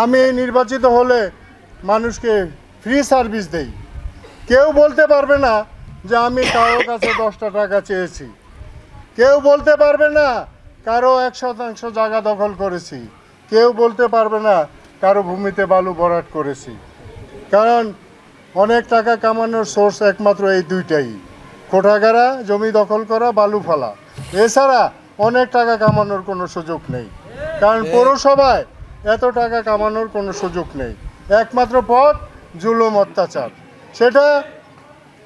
আমি নির্বাচিত হলে মানুষকে ফ্রি সার্ভিস দেই। কেউ বলতে পারবে না যে আমি কারও কাছে দশটা টাকা চেয়েছি। কেউ বলতে পারবে না কারও এক শতাংশ জায়গা দখল করেছি। কেউ বলতে পারবে না কারও ভূমিতে বালু ভরাট করেছি। কারণ অনেক টাকা কামানোর সোর্স একমাত্র এই দুইটাই। কোঠাগারা জমি দখল করা বালু ফেলা। এছাড়া অনেক টাকা কামানোর কোনো সুযোগ নেই। কারণ পৌরসভায় এত টাকা কামানোর কোনো সুযোগ নেই। একমাত্র পথ, জুলুম অত্যাচার। সেটা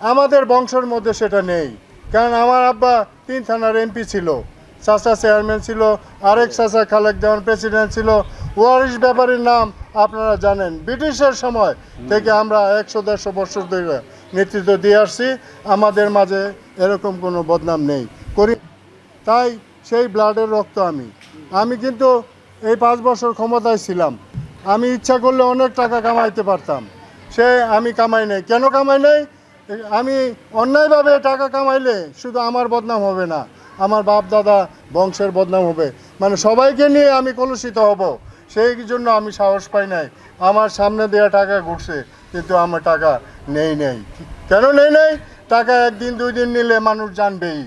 আমাদের বংশের মধ্যে সেটা নেই। কারণ আমার আব্বা তিন থানার এমপি ছিল, চাচা চেয়ারম্যান ছিল, আরেক চাচা খালেক দেওয়ান প্রেসিডেন্ট ছিল। ওয়ারিশ ব্যাপারীর নাম আপনারা জানেন। ব্রিটিশের সময় থেকে আমরা একশো, দেড়শো বছর ধরে নেতৃত্ব দিয়ে আসছি। আমাদের মাঝে এরকম কোনো বদনাম নেই। করি তাই সেই ব্লাডের রক্ত আমি। আমি কিন্তু এই পাঁচ বছর ক্ষমতায় ছিলাম। আমি ইচ্ছা করলে অনেক টাকা কামাইতে পারতাম। সে আমি কামাই নাই। কেন কামাই নাই? আমি অন্যায়ভাবে টাকা কামাইলে শুধু আমার বদনাম হবে না, আমার বাপ দাদা বংশের বদনাম হবে। মানে সবাইকে নিয়ে আমি কলুষিত হব। সেই জন্য আমি সাহস পাই নাই। আমার সামনে দেওয়া টাকা ঘুরছে, কিন্তু আমার টাকা নেই নেই। কেন নেই নেই? টাকা একদিন, দুই দিন নিলে মানুষ জানবেই।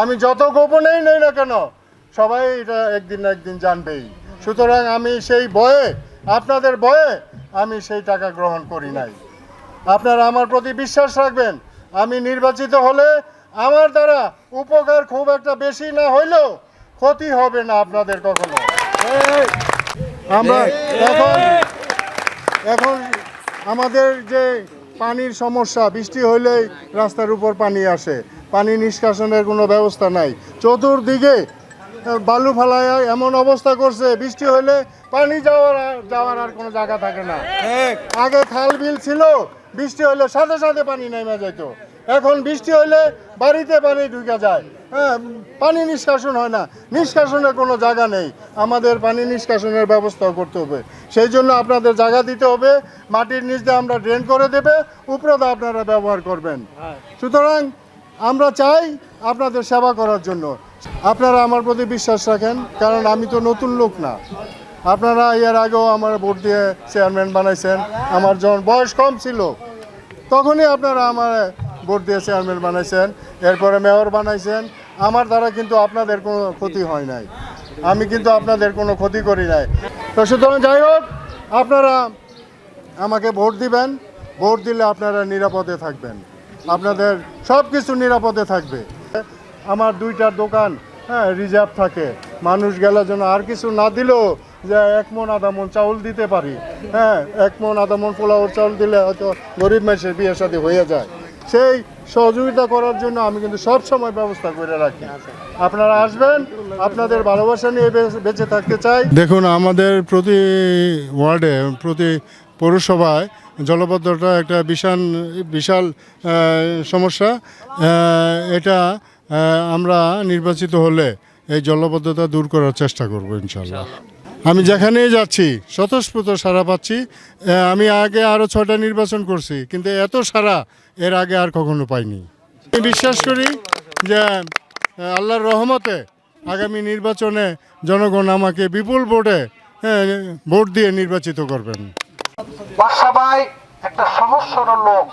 আমি যত গোপনেই নেই না কেন, সবাই এটা একদিন না একদিন জানবেই। সুতরাং আমি সেই বয়ে আপনাদের বয়ে আমি সেই টাকা গ্রহণ করি নাই। আপনারা আমার প্রতি বিশ্বাস রাখবেন আমি নির্বাচিত হলে আমার দ্বারা উপকার খুব একটা বেশি না হইলেও ক্ষতি হবে না আপনাদের কখনো। আমরা এখন এখন আমাদের যে পানির সমস্যা বৃষ্টি হইলেই রাস্তার উপর পানি আসে। পানি নিষ্কাশনের কোনো ব্যবস্থা নাই। চতুর্দিকে বালু ফালায় এমন অবস্থা করছে বৃষ্টি হলে পানি যাওয়ার আর- যাওয়ার আর কোনো জায়গা থাকে না। আগে খাল বিল ছিল বৃষ্টি হলে সাথে সাথে পানি নেমে যেত এখন বৃষ্টি হলে বাড়িতে পানি ঢুকে যায়। হ্যাঁ পানি নিষ্কাশন হয় না। নিষ্কাশনের কোনো জায়গা নেই। আমাদের পানি নিষ্কাশনের ব্যবস্থাও করতে হবে। সেই জন্য আপনাদের জায়গা দিতে হবে। মাটির নিচ দিয়ে আমরা ড্রেন করে দেবে। উপরদা আপনারা ব্যবহার করবেন। সুতরাং আমরা চাই আপনাদের সেবা করার জন্য। আপনারা আমার প্রতি বিশ্বাস রাখেন, কারণ আমি তো নতুন লোক না। আপনারা এর আগেও আমার ভোট দিয়ে চেয়ারম্যান বানাইছেন, আমার যখন বয়স কম ছিল, তখনই আপনারা আমার ভোট দিয়ে চেয়ারম্যান বানাইছেন, এরপরে মেয়র বানাইছেন। আমার দ্বারা কিন্তু আপনাদের কোনো ক্ষতি হয় নাই। আমি কিন্তু আপনাদের কোনো ক্ষতি করি নাই। তো সুতরাং যাই হোক, আপনারা আমাকে ভোট দিবেন। ভোট দিলে আপনারা নিরাপদে থাকবেন। আপনাদের সব কিছু নিরাপদে থাকবে। আমার দুইটা দোকান হ্যাঁ রিজার্ভ থাকে। মানুষ গেলে যেন আর কিছু না দিলেও যে এক মন আধা মন চাউল দিতে পারি হ্যাঁ এক মন আধা মন পোলাওর চাউল দিলে হয়তো গরিব মানুষের বিয়ে সাথে হয়ে যায়। সেই সহযোগিতা করার জন্য আমি কিন্তু সব সময় ব্যবস্থা করে রাখি। আপনারা আসবেন, আপনাদের ভালোবাসা নিয়ে বেঁচে থাকতে চাই। দেখুন, আমাদের প্রতি ওয়ার্ডে, প্রতি পৌরসভায় জলবদ্ধতা একটা বিশাল বিশাল সমস্যা। এটা আমরা নির্বাচিত হলে এই জলবদ্ধতা দূর করার চেষ্টা করব ইনশাল্লাহ। আমি যেখানেই যাচ্ছি স্বতঃস্ফূর্ত সারা পাচ্ছি। আমি আগে আরও ছয়টা নির্বাচন করছি কিন্তু এত সারা এর আগে আর কখনো পাইনি। আমি বিশ্বাস করি যে আল্লাহর রহমতে আগামী নির্বাচনে জনগণ আমাকে বিপুল ভোটে হ্যাঁ, ভোট দিয়ে নির্বাচিত করবেন। একটা সহজ সরল লোক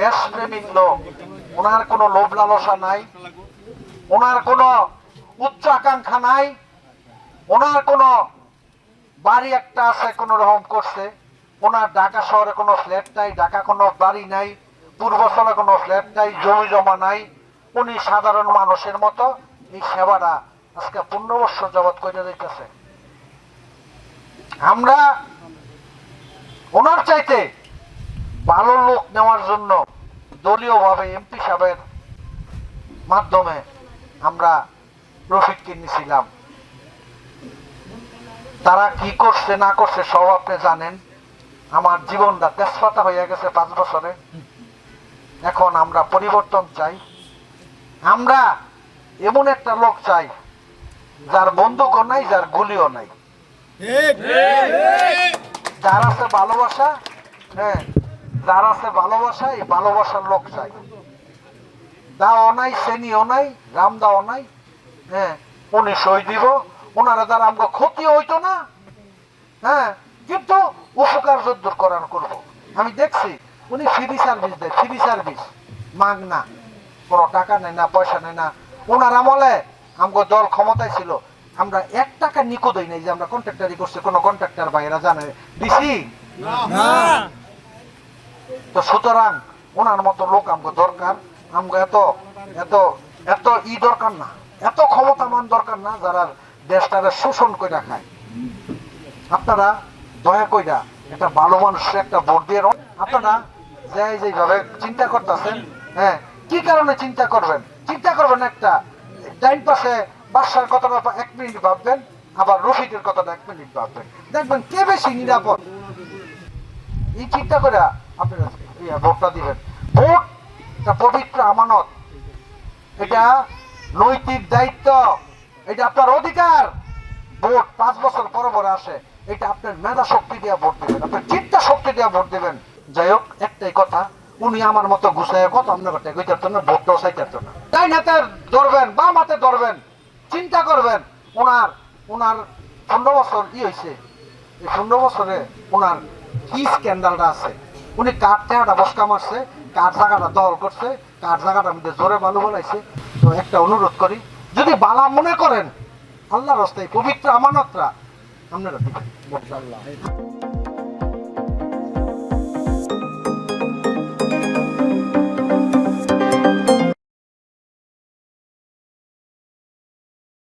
দেশপ্রেমিক লোক। ওনার কোনো লোভ লালসা নাই। ওনার কোনো উচ্চ আকাঙ্ক্ষা নাই। ওনার কোনো বাড়ি একটা আছে, কোনো রকম করছে। ওনার ঢাকা শহরে কোনো ফ্ল্যাট নাই, ঢাকা কোনো বাড়ি নাই পূর্বস্থলে কোনো ফ্ল্যাট নাই, জমি জমা নাই। উনি সাধারণ মানুষের মতো, এই সেবাটা আজকে পূর্ণ বৎসর জগৎ করে দিতেছে আমরা ওনার চাইতে ভালো লোক নেওয়ার জন্য দলীয়ভাবে এমপি সাহেবের মাধ্যমে আমরা রফিককে নিয়েছিলাম। তারা কি করছে না করছে সব আপনি জানেন। আমার জীবনটা তেজপাতা হয়ে গেছে পাঁচ বছরে। এখন আমরা পরিবর্তন চাই। আমরা এমন একটা লোক চাই যার বন্দুকও নাই যার গুলিও নাই। যার আছে ভালোবাসা হ্যাঁ যার আছে ভালোবাসা এই ভালোবাসার লোক চাই। দাও নাই শ্রেণীও নাই, রাম দাও নাই হ্যাঁ উনি সই দিব ওনারা দ্বারা আমাকে ক্ষতি হইতো না হ্যাঁ কিন্তু উপকার যদ্দূর করার করব। আমি দেখছি, উনি ফ্রি সার্ভিস দেয়, ফ্রি সার্ভিস মাগ না কোনো টাকা নেই না, পয়সা নেই না। ওনার আমলে আমগো দল ক্ষমতায় ছিল। আমরা এক টাকা নিকোদই নাই যে আমরা কন্ট্রাক্টারি করছি, কোনো কন্ট্রাক্টর ভাইয়েরা জানে। দিছি? তো সুতরাং ওনার মতো লোক আমগো দরকার। আমগো এত এত এত ই দরকার না। এত ক্ষমতামান দরকার না যারা দেশটারে শোষণ করে খায়। আপনারা দয়া কইরা একটা ভালো মানুষের একটা ভোট দিয়ে। আপনারা যে যেভাবে চিন্তা করতেছেন হ্যাঁ কি কারণে চিন্তা করবেন? চিন্তা করবেন একটা, ডাইন পাশে বাদশার কথাটা এক মিনিট ভাববেন, আবার রফিকের কথাটা এক মিনিট ভাববেন। দেখবেন কে বেশি নিরাপদ? এই চিন্তা করে আপনারা ভোটটা দিবেন। ভোট পবিত্র আমানত। এটা নৈতিক দায়িত্ব। এটা আপনার অধিকার। ভোট পাঁচ বছর পরে পরে আসে। এটা আপনার মেধা শক্তি দিয়ে ভোট দিবেন। আপনার চিন্তা শক্তি দিয়ে ভোট দিবেন। যাই হোক, একটাই কথা, উনি আমার মতো ঘুষায় কত আপনার কথা কইতে না, ভোটটাও চাইতে না। তাই হাতে ধরবেন, বাম হাতে ধরবেন, চিন্তা করবেন। ওনার ওনার পনেরো বছর ই হয়েছে এই পনেরো বছরে ওনার কি স্ক্যান্ডালটা আছে? উনি কাঠ টাকাটা বসকা মারছে, কাঠ জায়গাটা দল করছে, কাঠ জায়গাটা মধ্যে জোরে ভালো বলাইছে। তো একটা অনুরোধ করি, যদি বালা মনে করেন আল্লাহ রাস্তায় পবিত্র আমানতরা, আপনারা দিবেন